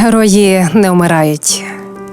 Герої не вмирають.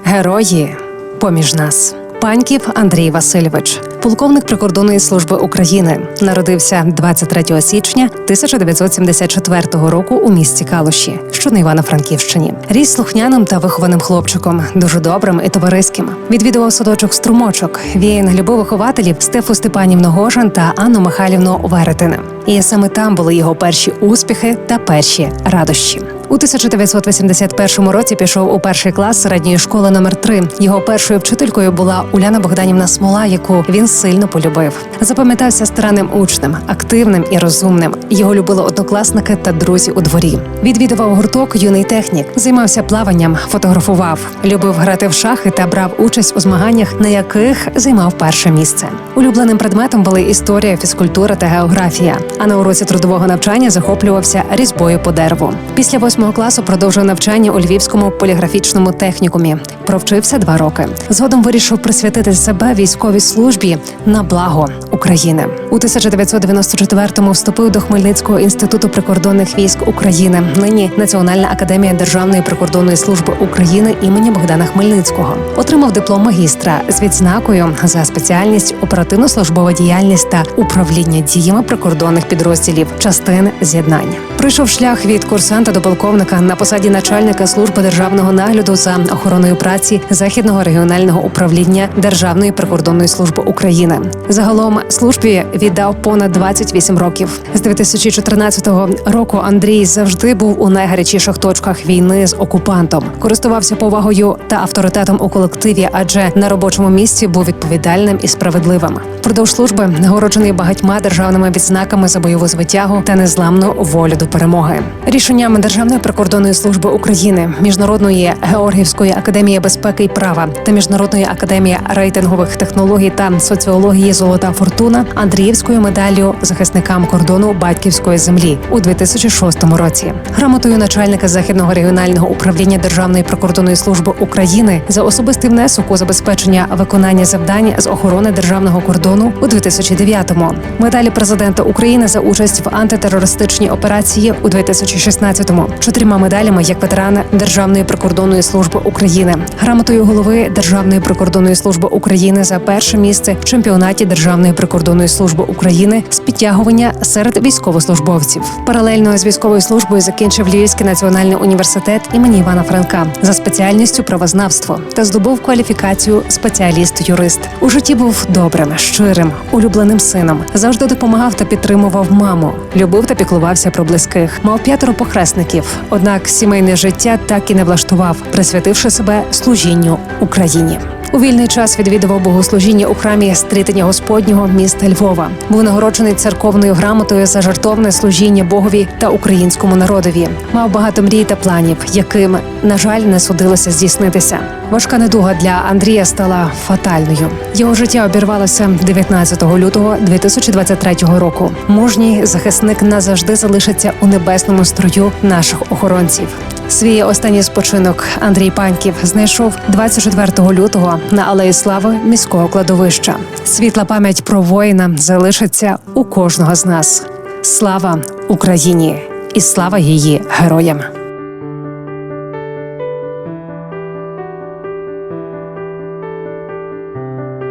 Герої поміж нас. Паньків Андрій Васильович, полковник прикордонної служби України, народився 23 січня 1974 року у місті Калуші, що на Івано-Франківщині. Ріс слухняним та вихованим хлопчиком, дуже добрим і товариським. Відвідував садочок струмочок. Він любив вихователів Стефу Степанівну Гожин та Анну Михайлівну Веретина. І саме там були його перші успіхи та перші радощі. У 1981 році пішов у перший клас середньої школи номер 3 Його першою вчителькою була Уляна Богданівна Смола, яку він сильно полюбив. Запам'ятався старанним учнем, активним і розумним. Його любили однокласники та друзі у дворі. Відвідував гурток юний технік, займався плаванням, фотографував, любив грати в шахи та брав участь у змаганнях, на яких займав перше місце. Улюбленим предметом були історія, фізкультура та географія. А на уроці трудового навчання захоплювався різьбою по дереву. Після восьмого класу продовжив навчання у Львівському поліграфічному технікумі. Провчився два роки. Згодом вирішив присвятити себе військовій службі на благо України. У 1994-му вступив до Хмельницького інституту прикордонних військ України. Нині Національна академія Державної прикордонної служби України імені Богдана Хмельницького. Отримав диплом магістра з відзнакою за спеціальність оперативно-службова діяльність та управління діями прикордонних підрозділів частин з'єднань. Пройшов шлях від курсанта до полковника на посаді начальника служби державного нагляду за охороною праці західного регіонального управління Державної прикордонної служби України. Загалом службі віддав понад 28 років. З 2014 року Андрій завжди був у найгарячіших точках війни з окупантом, користувався повагою та авторитетом у колективі, адже на робочому місці був відповідальним і справедливим. Продовж служби нагороджений багатьма державними відзнаками за бойову звитягу та незламну волю до перемоги. Рішенням Державної прикордонної служби України, міжнародної Георгівської академії безпеки і права та міжнародної академії рейтингових технологій та соціології Золота фортуна Андріївською медаллю захисникам кордону батьківської землі у 2006 році. Грамотою начальника західного регіонального управління Державної прикордонної служби України за особистий внесок у забезпечення виконання завдань з охорони державного кордону у 2009-му. Медалі президента України за участь в антитерористичній операції у 2016-му. Чотирма медалями як ветеран Державної прикордонної служби України, грамотою голови Державної прикордонної служби України за перше місце в чемпіонаті Державної прикордонної служби України з підтягування серед військовослужбовців. Паралельно з військовою службою закінчив Львівський національний університет імені Івана Франка за спеціальністю правознавство та здобув кваліфікацію спеціаліст-юрист. У житті був добрим, щирим, улюбленим сином. Завжди допомагав та підтримував маму. Любив та піклувався про близьких. Мав п'ятеро похресників. Однак сімейне життя так і не влаштував, присвятивши себе служінню Україні. У вільний час відвідував богослужіння у храмі стрітення Господнього міста Львова. Був нагороджений церковною грамотою за жартовне служіння Богові та українському народові. Мав багато мрій та планів, яким, на жаль, не судилося здійснитися. Важка недуга для Андрія стала фатальною. Його життя обірвалося 19 лютого 2023 року. Мужній захисник назавжди залишиться у небесному строю наших охоронців. Свій останній спочинок Андрій Паньків знайшов 24 лютого на алеї слави міського кладовища. Світла пам'ять про воїна залишиться у кожного з нас. Слава Україні і слава її героям!